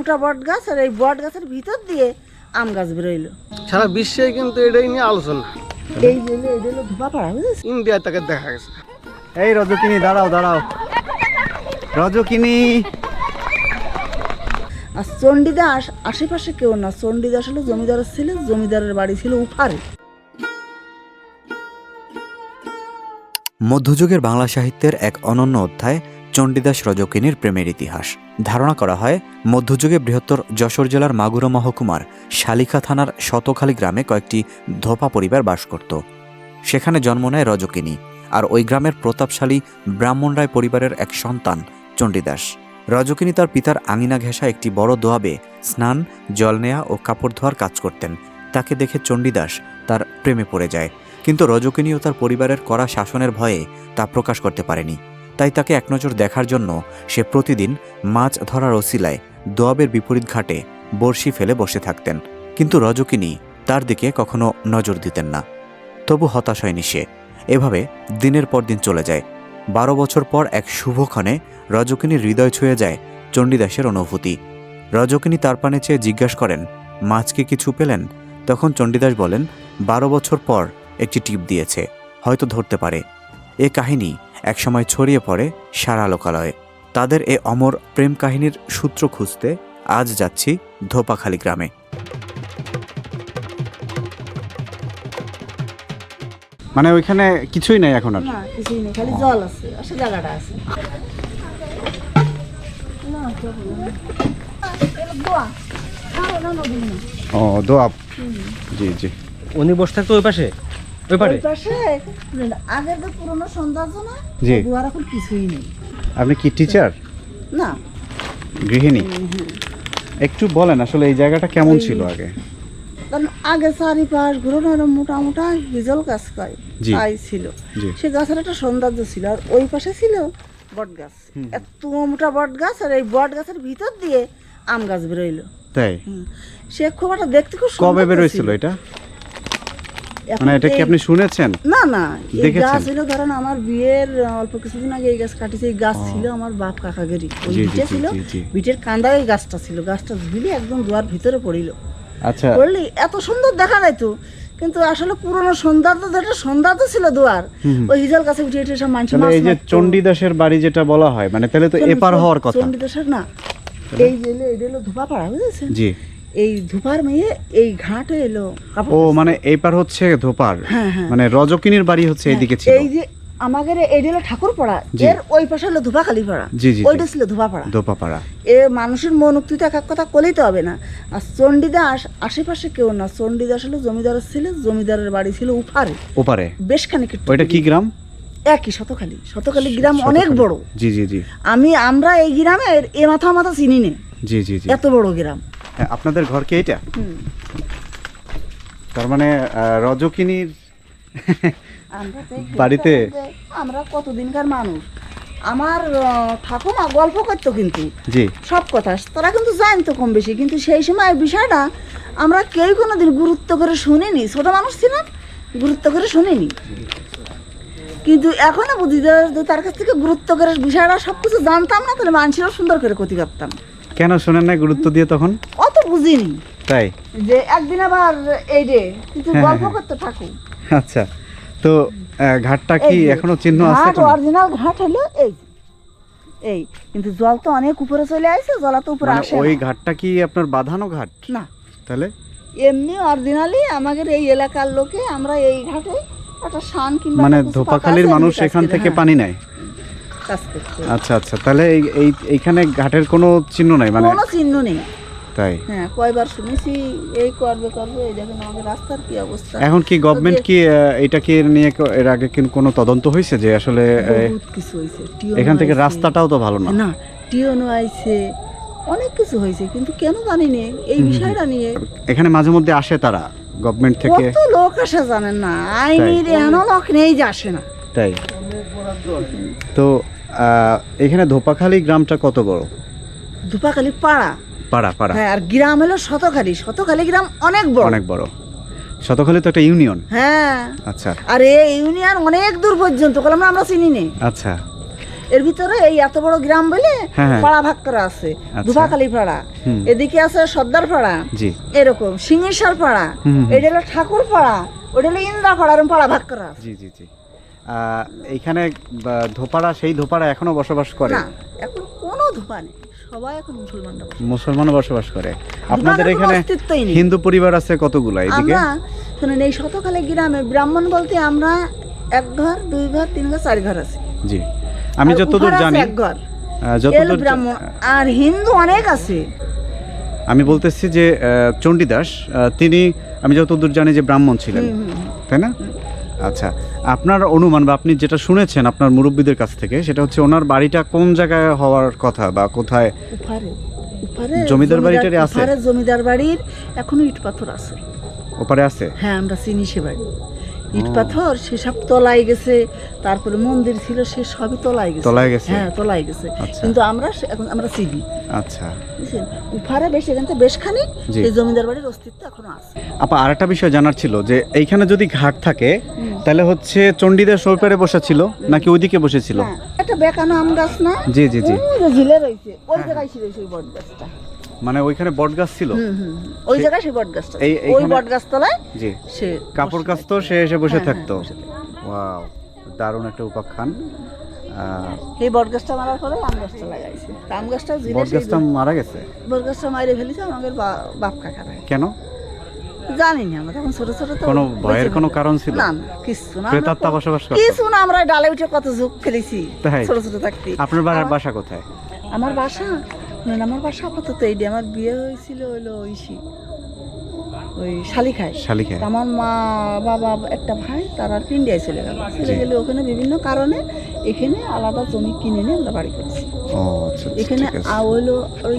মোটা বট গাছ আর এই বট গাছের ভিতর দিয়ে আম গাছ বেরোইলো। সারা বিশ্বে কিন্তু এটাই নিয়ে আলোচনা। এই যে হলো- হলো ধোপা বুঝেছিস? ইন্ডিয়ায় তাকে দেখা গেছে। এই রজকিনী দাঁড়াও দাঁড়াও। রজকিনী। আর চণ্ডীদাস আশেপাশে কেউ না। চণ্ডীদাস হলো জমিদারের ছেলে জমিদারের বাড়ি ছিল উফারে। মধ্যযুগের বাংলা সাহিত্যের এক অনন্য অধ্যায় চণ্ডীদাস রজকিনীর প্রেমের ইতিহাস। ধারণা করা হয়, মধ্যযুগে বৃহত্তর যশোর জেলার মাগুরা মহকুমার শালিখা থানার শতখালী গ্রামে কয়েকটি ধোপা পরিবার বাস করত। সেখানে জন্ম নেয় রজকিনী আর ওই গ্রামের প্রতাপশালী ব্রাহ্মণ রায় পরিবারের এক সন্তান, চণ্ডীদাস। রজকিনী তার পিতার আঙিনা ঘেঁষা একটি বড় দোয়াবে স্নান, জল নেয়া ও কাপড় ধোয়ার কাজ করতেন। তাকে দেখে চণ্ডীদাস তার প্রেমে পড়ে যায়। কিন্তু রজকিনী ও তার পরিবারের কড়া শাসনের ভয়ে তা প্রকাশ করতে পারেনি। তাই তাকে এক নজর দেখার জন্য সে প্রতিদিন মাছ ধরার ওসিলায় দোয়াবের বিপরীত ঘাটে বড়শি ফেলে বসে থাকতেন। কিন্তু রজকিনী তার দিকে কখনো নজর দিতেন না। তবু হতাশ হয়নি সে। এভাবে দিনের পর দিন চলে যায়। বারো বছর পর এক শুভক্ষণে রজকিনীর হৃদয় ছুঁয়ে যায় চণ্ডীদাসের অনুভূতি। রজকিনী তার পানে চেয়ে জিজ্ঞাসা করেন মাছকে কিছু পেলেন? তখন চণ্ডীদাস বলেন, বারো বছর পর একটি টিপ দিয়েছে, হয়তো ধরতে পারে। এ কাহিনী একসময় ছড়িয়ে পড়ে সারা লোকালয়ে। তাদের এ অমর প্রেম কাহিনীর সূত্র খুঁজতে আজ যাচ্ছি ধোপাখালী গ্রামে। মানে ওইখানে কিছুই নাই এখন আর? না কিছুই নেই খালি জল আছে জায়গাটা দোয়া। ও দোয়াব জি জি। উনি বসে থাকতো ওই পাশে? ওই পারে আগের যে পুরনো সৌন্দর্য জি। দুয়ার এখন কিছুই নেই। আপনি কি টিচার না। গৃহিণী? একটু বলেন আসলে এই জায়গাটা কেমন ছিল আগে? কারণ আগে চারিপাশ ঘুরনো এরকম মোটা মোটা হিজল গাছ তাই ছিল। সে গাছের একটা সৌন্দর্য ছিল আর ওই পাশে ছিল বট গাছ এত মোটা বট গাছ আর এই বট গাছের ভিতর দিয়ে আম গাছ বেরোইলো। তাই। সে খুব একটা দেখতে খুব কবে তো বেরোয়ছিল ছিল। এটা? মানে এটা কি আপনি শুনেছেন? না না এই গাছ ছিল ধরেন আমার বিয়ের অল্প কিছুদিন আগে এই গাছ কাটিছে এই গাছ ছিল আমার বাপ কাকাগেরই। ওই ছিল জি। কান্দায় ওই গাছটা ছিল গাছটা ঝুলি একদম দুয়ার ভিতরে পড়িল। আচ্ছা। পড়লি এত সুন্দর দেখা যাইতো কিন্তু আসলে পুরনো সৌন্দর্য যেটা সৌন্দর্য ছিল দুয়ার ওই হিজল গাছে উঠে উঠে সব মানুষ এই যে চণ্ডীদাসের বাড়ি যেটা বলা হয় মানে তাহলে তো এপার হওয়ার কথা। চণ্ডীদাসের না এই এলো এটা হলো ধোপা পাড়া বুঝেছেন? জি। এই ধোপার মেয়ে এই ঘাটে এলো ও মানে এইপার হচ্ছে ধোপার? হ্যাঁ, হ্যাঁ। মানে রজকিনীর বাড়ি হচ্ছে এইদিকে ছিল। এই যে আমাদের এই হলো ঠাকুর পাড়া এর ওই পাশে হলো ধোপা খালি পাড়া জি, জি, ওইটা। ছিল ধোপা পাড়া দোপাপাড়া এ মানুষের মন উক্তি তো এক এক কথা কলেই তো হবে না। আর চণ্ডীদাস আশেপাশে কেউ না। চণ্ডীদাস হলো জমিদারের ছেলে জমিদারের বাড়ি ছিল উফারে ওপারে। বেশ খানিক ওইটা কি গ্রাম? একই শতখালি। শতখালি গ্রাম অনেক বড়। জি জি জি। আমি আমরা এই গ্রামের এ মাথা মাথা চিনি নে। জি জি জি। এত বড় গ্রাম। হ্যাঁ, আপনাদের ঘর কি হুম। তার মানে রজকিনীর বাড়িতে? আমরা কতদিনকার মানুষ। আমার ঠাকুমা গল্প করতো কিন্তু। জি। সব কথা। তারা কিন্তু জানতো কম বেশি কিন্তু সেই সময় বিষয়টা আমরা কেউ কোনোদিন গুরুত্ব করে শুনিনি। ছোট মানুষ ছিলাম গুরুত্ব করে শুনিনি। কিন্তু এখনও বুঝি তার কাছ থেকে গুরুত্ব করে বিষয়টা সব কিছু জানতাম না তাহলে মানুষেরও সুন্দর করে ক্ষতি করতাম। কেন শোনেন না গুরুত্ব দিয়ে তখন? অত বুঝিনি। তাই? যে একদিন আবার এই রে কিছু হ্যাঁ, গল্প হ্যাঁ। করতে ঠাকুর আচ্ছা তো ঘাটটা কি এখনও চিহ্ন আছে ঘাট অরিজিনাল ঘাট হলো এই এই কিন্তু জল তো অনেক উপরে চলে আসছে জল তো উপরে মানে আসে ওই ঘাটটা কি আপনার বাঁধানো ঘাট? না। তাহলে? এমনি অরিজিনালি আমাদের এই এলাকার লোকে আমরা এই ঘাটে একটা শান কিংবা মানে ধোপাখালীর মানুষ এখান থেকে হ্যাঁ, পানি নেয়? কাজ। আচ্ছা আচ্ছা তাহলে এই এই এইখানে ঘাটের কোনো চিহ্ন নাই? মানে কোনো চিহ্ন নেই। তাই? হ্যাঁ কয়বার শুনেছি এই করবে করবে এই দেখেন আমাদের রাস্তার কি অবস্থা। এখন কি গভর্নমেন্ট কি আহ, এটাকে নিয়ে এর আগে কি কোনো তদন্ত হয়েছে যে আসলে কিছু হয়েছে এখান থেকে রাস্তাটাও তো ভালো না? না টিওনো আইছে অনেক কিছু হয়েছে কিন্তু কেন জানি নে এই বিষয়টা নিয়ে এখানে মাঝে মধ্যে আসে তারা গভর্নমেন্ট থেকে? কত লোক আসে জানেন না আইনের এমন লোক নেই যে আসে না। তাই? তো এখানে ধোপাখালী গ্রামটা কত বড়? ধুপাখালি পাড়া। পাড়া পাড়া। হ্যাঁ আর গ্রাম হলো শতখালি। শতখালি গ্রাম অনেক বড়। অনেক বড়। শতখালী তো একটা ইউনিয়ন। হ্যাঁ। আচ্ছা। আর এই ইউনিয়ন অনেক দূর পর্যন্ত না আমরা চিনি নে। আচ্ছা। এর ভিতরে এই এত বড় গ্রাম বলে হ্যাঁ, হ্যাঁ। পাড়া ভাগ করা আছে। আচ্ছা। পাড়া। এদিকে আছে সর্দার পাড়া। জি। এরকম। সিংহেশ্বর পাড়া। এটা হলো ঠাকুর পাড়া। ওটা হলো ইন্দ্রা পাড়া এরকম পাড়া ভাগ করা আছে। জি জি জি। এইখানে বা, ধোপাড়া সেই ধোপাড়া এখনও বসবাস করে? না এখন কোনো ধোপা নেই। সবাই এখন মুসলমানরা মুসলমানও বসবাস করে। আপনাদের এখানে হিন্দু পরিবার আছে কতগুলো আমরা শুনুন এই শতকালে গ্রামে ব্রাহ্মণ বলতে আমরা এক ঘর দুই ঘর তিন ঘর চার ঘর আছে। জি। আমি যতদূর জানি এক ঘর। যতদূর ব্রাহ্মণ আর হিন্দু অনেক আছে। আমি বলতেছি যে চণ্ডীদাস তিনি আমি যতদূর জানি যে ব্রাহ্মণ ছিলেন। তাই না? আচ্ছা আপনার অনুমান বা আপনি যেটা শুনেছেন আপনার মুরব্বীদের কাছ থেকে সেটা হচ্ছে ওনার বাড়িটা কোন জায়গায় হওয়ার কথা বা কোথায়? জমিদার বাড়িটারে আছে? জমিদার বাড়ির এখনও ইট পাথর আছে। ওপারে আছে? হ্যাঁ আমরা চিনি সে বাড়ি। ইট পাথর সেসব তলায় গেছে। তারপরে মন্দির ছিল সে সবই তলায় গেছে। তলায় গেছে? হ্যাঁ তলায় গেছে। আচ্ছা। কিন্তু আমরা এখন আমরা চিনি আচ্ছা। বুঝছেন? উপারে বেশ এখান থেকে বেশ খানি এই জমিদার বাড়ির অস্তিত্ব এখনও আছে। আপা আরেকটা বিষয় জানার ছিল যে এইখানে যদি ঘাট থাকে তাহলে হচ্ছে চণ্ডীদাস ওই পারে বসেছিল নাকি ওইদিকে বসেছিল? হ্যাঁ, একটা বেকানো আম গাছ না? জি জি জি। ঝিলে রয়েছে। ওই জায়গায় ছিল সেই বট গাছটা মানে ওইখানে বট গাছ ছিল। ওই জায়গায় সেই বট গাছটা ওই এইখানে- বট গাছ তলায় জি। সে কাপড় বসে কাচতো সে এসে বসে হ্যাঁ, থাকতো। হ্যাঁ, বসে থাকতো। ওয়াও দারুণ একটা উপাখ্যান। এই মারার পরে আম গাছটা লাগাইছে। আম গাছটা মারা গেছে? মাইরে ফেলেছে আমাদের বাপ কাকারা কেন? জানি না আমরা তখন ছোট ছোট তো কোনো ভয়ের কোনো কারণ ছিল? না কিছু না আমরা প্রেতাত্মা বসবাস করতো? কিছু না আমরা ডালে উঠে কত ঝুঁক খেলেছি ছোট ছোট থাকতে। আপনার বাসা কোথায়? আমার বাসা শুনেন আমার বাসা আপাতত এইডি। আমার বিয়ে হয়েছিল হলো ঐশি। ওই শালিখায়। শালিখায়। আমার মা বাবা একটা ভাই তারা ইন্ডিয়ায় চলে গেল। চলে গেলে ওখানে বিভিন্ন কারণে এখানে আলাদা জমি কিনে নিয়ে আমরা বাড়ি করেছি। আচ্ছা আচ্ছা, এখানে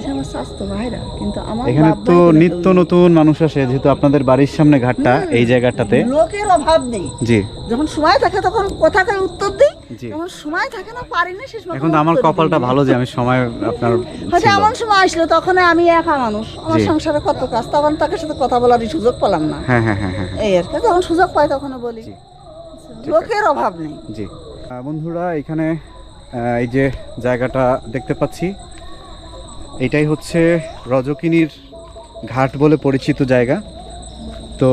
যে আমার স্বাস্থ্য ভাইরা কিন্তু আমার এখানে তো নিত্য নতুন মানুষ আসে যেহেতু আপনাদের বাড়ির সামনে ঘাটটা এই জায়গাটাতে। লোকের অভাব নেই। জি। যখন সময় থাকে তখন কথা কই উত্তর দিই যখন সময় থাকে না পারি না শেষ এখন আমার কপালটা ভালো যে আমি সময় আপনার হয়তো এমন সময় আসলো তখন আমি একা মানুষ। আমার সংসারে কত কাজ তখন তাকে সাথে কথা বলারই সুযোগ পেলাম না। হ্যাঁ হ্যাঁ হ্যাঁ হ্যাঁ হ্যাঁ, এই আর কি যখন সুযোগ পাই তখন বলি। লোকের অভাব নেই। জি। বন্ধুরা, এখানে এই যে জায়গাটা দেখতে পাচ্ছি, এটাই হচ্ছে রজকিনীর ঘাট বলে পরিচিত জায়গা। তো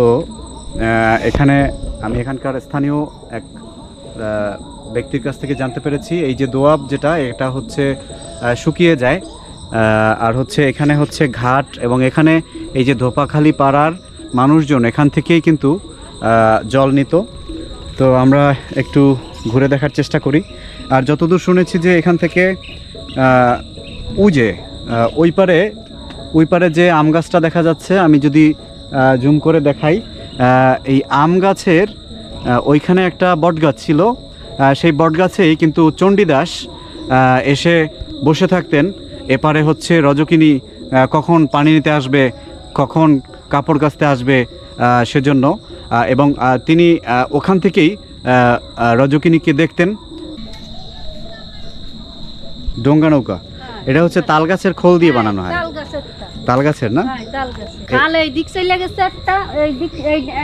এখানে আমি এখানকার স্থানীয় এক ব্যক্তির কাছ থেকে জানতে পেরেছি, এই যে দোয়াব যেটা, এটা হচ্ছে শুকিয়ে যায়। আর হচ্ছে এখানে হচ্ছে ঘাট এবং এখানে এই যে ধোপাখালি পাড়ার মানুষজন, এখান থেকেই কিন্তু জল নিত। তো আমরা একটু ঘুরে দেখার চেষ্টা করি। আর যতদূর শুনেছি যে এখান থেকে উজে ওই পারে ওই পারে যে আম গাছটা দেখা যাচ্ছে, আমি যদি জুম করে দেখাই এই আম গাছের ওইখানে একটা বট গাছ ছিল সেই বট গাছেই কিন্তু চণ্ডীদাস এসে বসে থাকতেন। এপারে হচ্ছে রজকিনী কখন পানি নিতে আসবে, কখন কাপড় কাচতে আসবে সেজন্য। এবং তিনি ওখান থেকেই রজকিনীকে দেখতেন। ডোঙ্গা নৌকা। এটা হচ্ছে তাল গাছের খোল দিয়ে বানানো হয়। তালগাছের গাছের না? হ্যাঁ খাল এই দিক চলে গেছে একটা এই দিক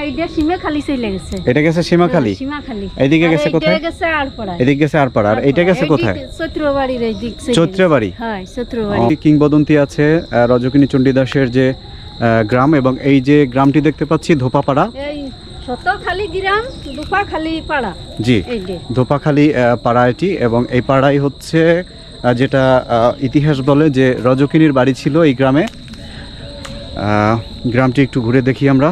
এইটা সীমে চলে গেছে। এটা গেছে সীমাখালী সীমা খালি। এইদিকে গেছে কোথায়? গেছে আর পড়ায়। এদিক গেছে আর পাড়ার এইটা গেছে কোথায়? চৈত্রবাড়ির এই দিক চৈত্রবাড়ি? হ্যাঁ চৈত্রবাড়ি। কিংবদন্তি আছে রজকিনী চণ্ডীদাসের যে আহ, গ্রাম এবং এই যে গ্রামটি দেখতে পাচ্ছি ধোপাপাড়া। এই গ্রাম পাড়া। জি আহ, পাড়া এটি এবং এই পাড়াই হচ্ছে যেটা ইতিহাস বলে যে রজকিনীর বাড়ি ছিল এই গ্রামে। গ্রামটি একটু ঘুরে দেখি আমরা।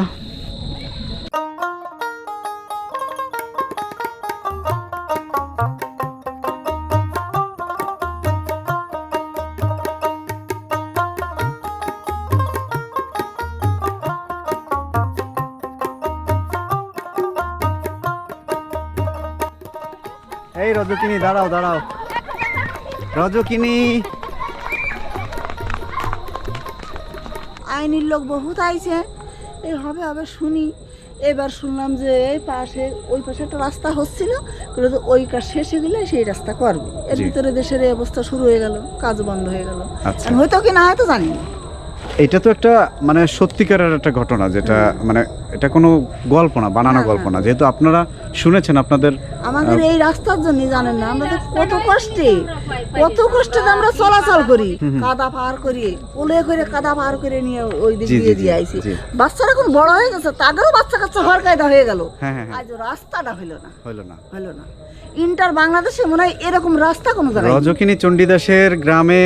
দাঁড়াও দাঁড়াও। রজকিনী। আইনের লোক বহুত আইছে। এই হবে হবে শুনি। এবার শুনলাম যে এই পাশে ওই পাশে একটা রাস্তা হচ্ছিল করে তো ওই কাজ শেষে গেলে সেই রাস্তা করবে। এর ভিতরে দেশের এই অবস্থা শুরু হয়ে গেল কাজ বন্ধ হয়ে গেল। আচ্ছা। হয়তো কি না হয়তো জানি না। এটা তো একটা মানে সত্যিকারের একটা ঘটনা যেটা মানে এটা কোনো গল্প না বানানো গল্প না। না। যেহেতু আপনারা শুনেছেন আপনাদের আমাদের এই রাস্তার জন্য জানেন না আমরা কত কষ্টে কত কষ্টে আমরা চলাচল করি। কাদা পার করি কোলে করে কাদা পার করে নিয়ে ওই দিক দিয়ে দিয়ে আইছি। বাচ্চারা এখন বড় হয়ে গেছে তাদেরও বাচ্চা কাচ্চা হওয়ার কায়দা হয়ে গেল। হ্যাঁ হ্যাঁ হ্যাঁ। আজ রাস্তাটা হইল না। হইল না। হলো না। ইন্টার বাংলাদেশে মনে হয় এরকম রাস্তা কোনো জায়গায় রজকিনী চণ্ডীদাসের গ্রামে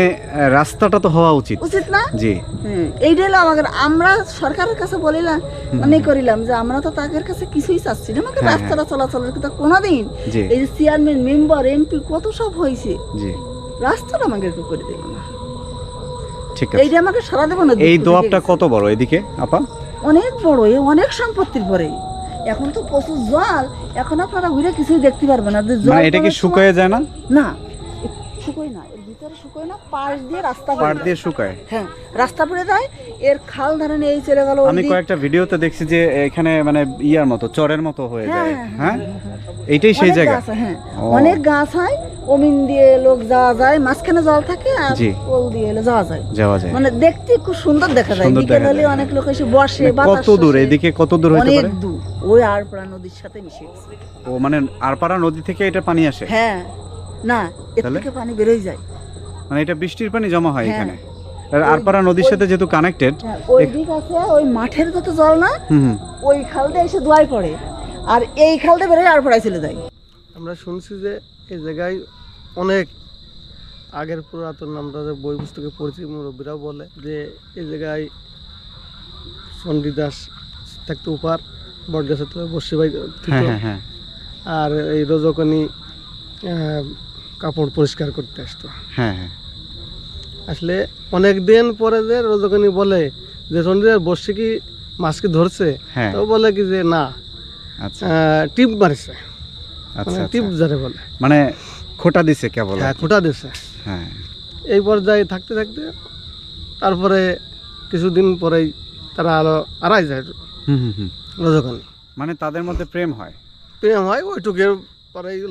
রাস্তাটা তো হওয়া উচিত। উচিত না? জি। হ্যাঁ এইটা হলো আমাদের আমরা সরকারের কাছে বলিলাম মানে করিলাম যে আমরা তো তাদের কাছে কিছুই চাচ্ছি না আমাকে হ্যাঁ, রাস্তাটা চলাচলের কথা কোনোদিন। এই যে চেয়ারম্যান মেম্বার এমপি কত সব হয়েছে। জি। রাস্তাটা আমাকে একটু করে না। ঠিক আছে। এইটা আমাকে সারা দেবো না এই দোয়াবটা কত বড় এদিকে আপা? অনেক বড় এ অনেক সম্পত্তির পরে। এখন তো প্রচুর জল এখন আপনারা ঘুরে কিছুই দেখতে পারবেন না। মানে এটা কি শুকিয়ে যায় না? না শুকোয় না এর ভিতরে শুকোয় না পাশ দিয়ে রাস্তা পড়ে দিয়ে শুকায়। হ্যাঁ রাস্তা পড়ে যায় এর খাল ধরেন এই চলে গেল আমি কয়েকটা ভিডিওতে দেখছি যে এখানে মানে ইয়ার মতো চরের মতো হয়ে যায়। হ্যাঁ এইটাই সেই জায়গা। হ্যাঁ। অনেক গাছ হয় অমিন দিয়ে লোক যাওয়া যায় মাঝখানে জল থাকে আর জি। দিয়ে এলে যাওয়া যায়। যাওয়া যায়। মানে দেখতে খুব সুন্দর দেখা যায়। বিকেল হলে অনেক হ্যাঁ। লোক এসে বসে মানে কত দূর? এদিকে কত দূর হইতে অনেক দূর। ওই আরপাড়া নদীর সাথে মিশে ও মানে আরপাড়া নদী থেকে এটা পানি আসে? হ্যাঁ। না এর থেকে পানি বেরোয় যায়। মানে এটা বৃষ্টির পানি জমা হয় হ্যাঁ। এখানে। আর আরপাড়া নদীর সাথে যেহেতু কানেক্টেড হ্যাঁ, ওই দিক আছে ওই মাঠের যত জল না। ওই খালটা এসে দোয়াই পড়ে। আর এই খালটা বেরোয় আরপাড়ায় চলে যায়। আমরা শুনছি যে এই জায়গায় অনেক আগের পুরাতন আমরা যে বই পুস্তকে পড়েছি মুরব্বীরাও বলে যে এই জায়গায় চণ্ডীদাস থাকতো উপার বটগাছের তো বসে হ্যাঁ হ্যাঁ হ্যাঁ। আর এই রজকনি কাপড় পরিষ্কার করতে আসতো। হ্যাঁ হ্যাঁ। আসলে অনেক দিন পরে যে রজকনি বলে যে চণ্ডীদাস বসে কি মাছকে ধরছে হ্যাঁ। তো বলে কি যে না আচ্ছা। টিপ মারিছে। আচ্ছা মানে আচ্ছা। টিপ যারে বলে। মানে খোটা দিছে কেবল হ্যাঁ খোটা দিছে। হ্যাঁ। এই পর্যায়ে থাকতে থাকতে তারপরে কিছুদিন পরেই তারা আরও আড়াই যায় হুম হুম হুম। রজকনি মানে তাদের মধ্যে প্রেম হয়? প্রেম হয় ওইটুকের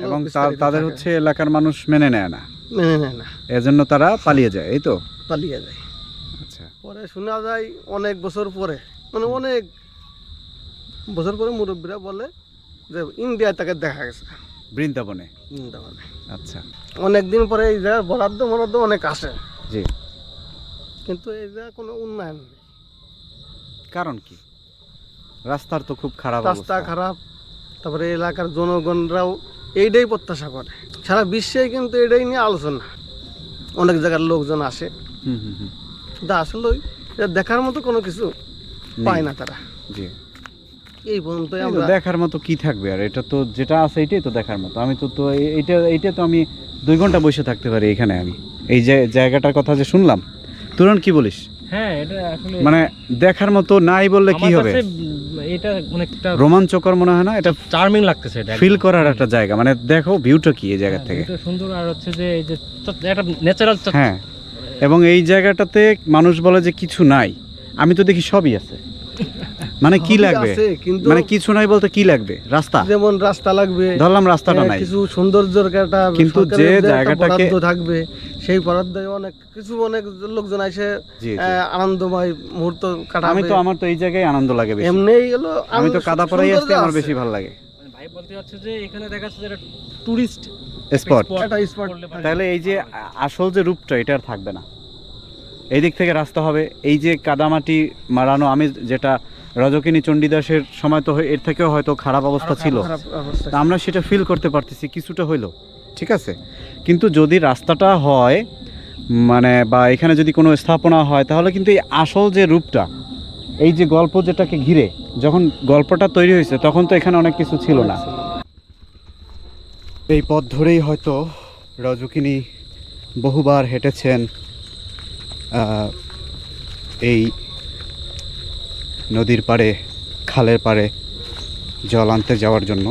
এবং তাদের হচ্ছে এলাকার মানুষ মেনে নেয় না। মেনে নেয় না। এজন্য তারা পালিয়ে যায় এই তো? পালিয়ে যায়। আচ্ছা। পরে শোনা যায় অনেক বছর পরে মানে অনেক বছর পরে মুরব্বীরা বলে যে ইন্ডিয়ায় তাকে দেখা গেছে। বৃন্দাবনে? বৃন্দাবনে। আচ্ছা। অনেক দিন পরে এই জায়গার বরাদ্দ বরাদ্দ অনেক আসে। জি। কিন্তু এই জায়গা কোনো উন্নয়ন নেই। কারণ কি? রাস্তার তো খুব খারাপ রাস্তা খারাপ তারপরে এলাকার জনগণরাও এইটাই প্রত্যাশা করে। সারা বিশ্বে কিন্তু এটাই নিয়ে আলোচনা। অনেক জায়গার লোকজন আসে। হুম হুম হুম। কিন্তু আসলে দেখার মতো কোনো কিছু পায় না তারা। জি। এই পর্যন্তই এই তো আমরা দেখার মতো কি থাকবে? আর এটা তো যেটা আছে এটাই তো দেখার মতো। আমি তো তো এই- এইটা এইটা তো আমি দুই ঘণ্টা বসে থাকতে পারি এখানে আমি। এই যে জায়গাটার কথা যে শুনলাম তুরন কি বলিস? হ্যাঁ এটা আসলে মানে দেখার মতো নাই বললে কি হবে? এটা অনেকটা রোমাঞ্চকর মনে হয় না? এটা চার্মিং লাগতেছে এটা ফিল করার একটা জায়গা। মানে দেখো ভিউটা কি এই জায়গা থেকে? সুন্দর আর হচ্ছে যে এই যে একটা ন্যাচারাল হ্যাঁ। এবং এই জায়গাটাতে মানুষ বলে যে কিছু নাই। আমি তো দেখি সবই আছে। মানে কি লাগবে? মানে কিছু নাই বলতে কি লাগবে? রাস্তা? যেমন রাস্তা লাগবে। ধরলাম রাস্তাটা হ্যাঁ, নাই। কিছু সৌন্দর্যের একটা কিন্তু যে জায়গাটাকে- থাকবে। সেই বরাদ্দে অনেক কিছু অনেক লোকজন। আহ, আনন্দময় মুহূর্ত কাটাবে। আমি তো আমার তো এই জায়গায় আনন্দ লাগে বেশি। এমনিই হলো আমি তো কাদা পড়াই আসতে আমার বেশি ভালো লাগে। ভাই বলতে যাচ্ছে যে এখানে দেখা যাচ্ছে যে টুরিস্ট স্পট একটা spot তাহলে এই যে আসল যে রূপটা এটা আর থাকবে না। এই দিক থেকে রাস্তা হবে। এই যে কাদামাটি মারানো আমি যেটা রজকিনী চণ্ডীদাসের সময় তো এর থেকেও হয়তো খারাপ অবস্থা ছিল। আমরা সেটা ফিল করতে পারতেছি কিছুটা হইল। ঠিক আছে? কিন্তু যদি রাস্তাটা হয় মানে বা এখানে যদি কোনো স্থাপনা হয়, তাহলে কিন্তু এই আসল যে রূপটা, এই যে গল্প যেটাকে ঘিরে, যখন গল্পটা তৈরি হয়েছে, তখন তো এখানে অনেক কিছু ছিল না। এই পথ ধরেই হয়তো রজকিনী বহুবার হেঁটেছেন এই নদীর পাড়ে, খালের পাড়ে জল আনতে যাওয়ার জন্য।